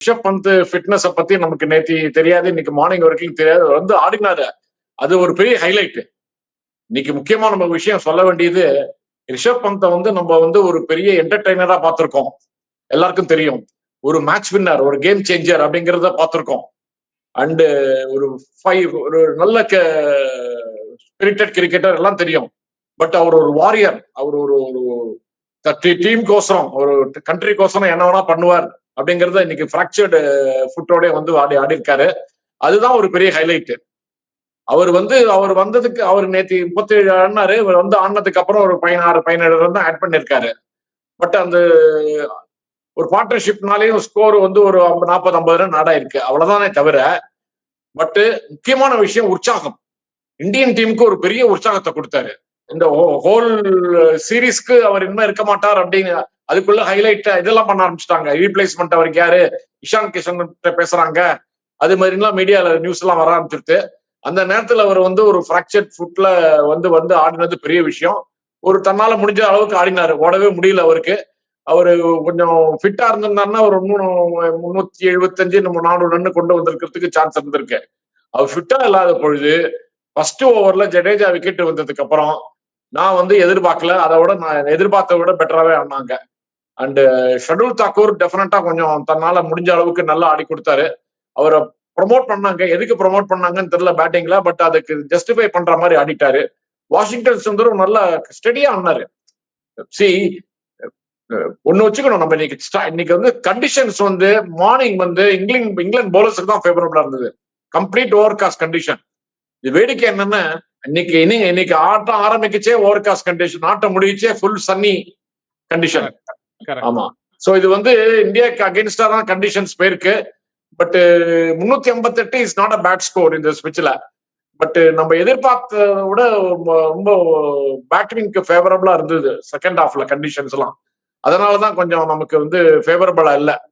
ரிஷப் பந்த் ஃபிட்னஸ பத்தி நமக்கு நேத்தி தெரியாது. இன்னைக்கு மார்னிங் வரைக்கும் தெரியாது. வந்து ஆடினாரு. அது ஒரு பெரிய ஹைலைட் இன்னைக்கு முக்கியமா நம்ம விஷயம் சொல்ல வேண்டியது ரிஷப் பந்தை வந்து நம்ம வந்து ஒரு பெரிய என்டர்டைனரா பார்த்திருக்கோம். எல்லாருக்கும் தெரியும். ஒரு மேட்ச் வின்னர் ஒரு கேம் சேஞ்சர் அப்படிங்கிறத பார்த்திருக்கோம். அண்டு ஒரு ஃபைவ் ஒரு நல்ல ஸ்பிரிட்டட் கிரிக்கெட்டர் எல்லாம் தெரியும். பட் அவர் ஒரு வாரியர் அவர் ஒரு ஒரு டீம் கோசரம் ஒரு கண்ட்ரி கோசரம் என்ன வேணா பண்ணுவார். அப்படிங்கறத இன்னைக்கு ஃப்ராக்சர்டு ஃபுட்டோட வந்து ஆடி ஆடி இருக்காரு அதுதான் ஒரு பெரிய ஹைலைட் அவர் வந்து அவர் வந்ததுக்கு அவர் நேற்று முப்பத்தி ஏழு ஆடினாரு. இவர் வந்து ஆடினதுக்கு அப்புறம் ஒரு பதினாறு பதினேழு தான் ஆட் பண்ணியிருக்காரு. பட் அந்த ஒரு பார்ட்னர்ஷிப்னாலேயும் ஸ்கோர் வந்து ஒரு நாற்பது ஐம்பது ரன் ஆடாயிருக்கு அவ்வளவுதானே தவிர பட்டு முக்கியமான விஷயம் உற்சாகம். இந்தியன் டீமுக்கு ஒரு பெரிய உற்சாகத்தை கொடுத்தாரு. இந்த ஹோல் சீரீஸ்க்கு அவர் இனிமே இருக்க மாட்டார் அப்படின்னு அதுக்குள்ள ஹைலைட் இதெல்லாம் பண்ண ஆரம்பிச்சிட்டாங்க. ரீப்ளேஸ்மெண்ட் அவருக்கு யாரு? இஷான் கிஷன் பேசுறாங்க. அது மாதிரிலாம் மீடியால நியூஸ் எல்லாம் வர ஆரம்பிச்சிருது அந்த நேரத்துல அவர் வந்து ஒரு ஃப்ராக்சர் ஃபுட்ல வந்து வந்து ஆடினது பெரிய விஷயம். ஒரு தன்னால முடிஞ்ச அளவுக்கு ஆடினாரு. ஓடவே முடியல அவருக்கு. அவரு கொஞ்சம் ஃபிட்டா இருந்திருந்தாருன்னா ஒரு முன்னூத்தி எழுபத்தஞ்சு நம்ம நானூறு ரன்னு கொண்டு வந்திருக்கிறதுக்கு சான்ஸ் இருந்திருக்கு. அவர் ஃபிட்டா இல்லாத பொழுது ஃபர்ஸ்ட் ஓவர்ல ஜடேஜா விக்கெட் வந்ததுக்கு அப்புறம் நான் வந்து எதிர்பார்க்கல. அதை விட நான் எதிர்பார்த்த விட பெட்டராகவே ஆனாங்க அண்டு ஷடுல் தாக்கூர் டெஃபினட்டா கொஞ்சம் தன்னால முடிஞ்ச அளவுக்கு நல்லா ஆடி கொடுத்தாரு. அவரை ப்ரொமோட் பண்ணாங்க. எதுக்கு ப்ரொமோட் பண்ணாங்கன்னு தெரியல பேட்டிங்ல பட் அதுக்கு ஜஸ்டிஃபை பண்ற மாதிரி ஆடிட்டாரு. வாஷிங்டன் சுந்தரும் நல்லா ஸ்டெடியா ஆனாரு சி ஒண்ணு வச்சுக்கணும். நம்ம இன்னைக்கு இன்னைக்கு வந்து கண்டிஷன்ஸ் வந்து மார்னிங் வந்து இங்கிலாந்து இங்கிலாந்து பவுலர்ஸுக்கு தான் ஃபேவரபிளா இருந்தது. கம்ப்ளீட் ஓவர் காஸ்ட் கண்டிஷன் இது வேடிக்கை என்னன்னா இன்னைக்கு இன்னைக்கு இன்னைக்கு ஆட்டம் ஆரம்பிக்கச்சே ஓவர் காஸ்ட் கண்டிஷன் ஆட்டம் முடிச்சே ஃபுல் சன்னி கண்டிஷன் ஆமா. சோ இது வந்து இந்தியாக்கு அகேன்ஸ்டா தான் கண்டிஷன்ஸ் போயிருக்கு. பட் முன்னூத்தி ஐம்பத்தி எட்டு is not a bad score இந்த ஸ்பிட்ச்ல பட் நம்ம எதிர்பார்த்த விட ரொம்ப பேட்டிங்க்கு ஃபேவரபிளா இருந்தது செகண்ட் ஹாஃப்ல கண்டிஷன்ஸ் எல்லாம் அதனாலதான் கொஞ்சம் நமக்கு வந்து ஃபேவரபிளா இல்லை.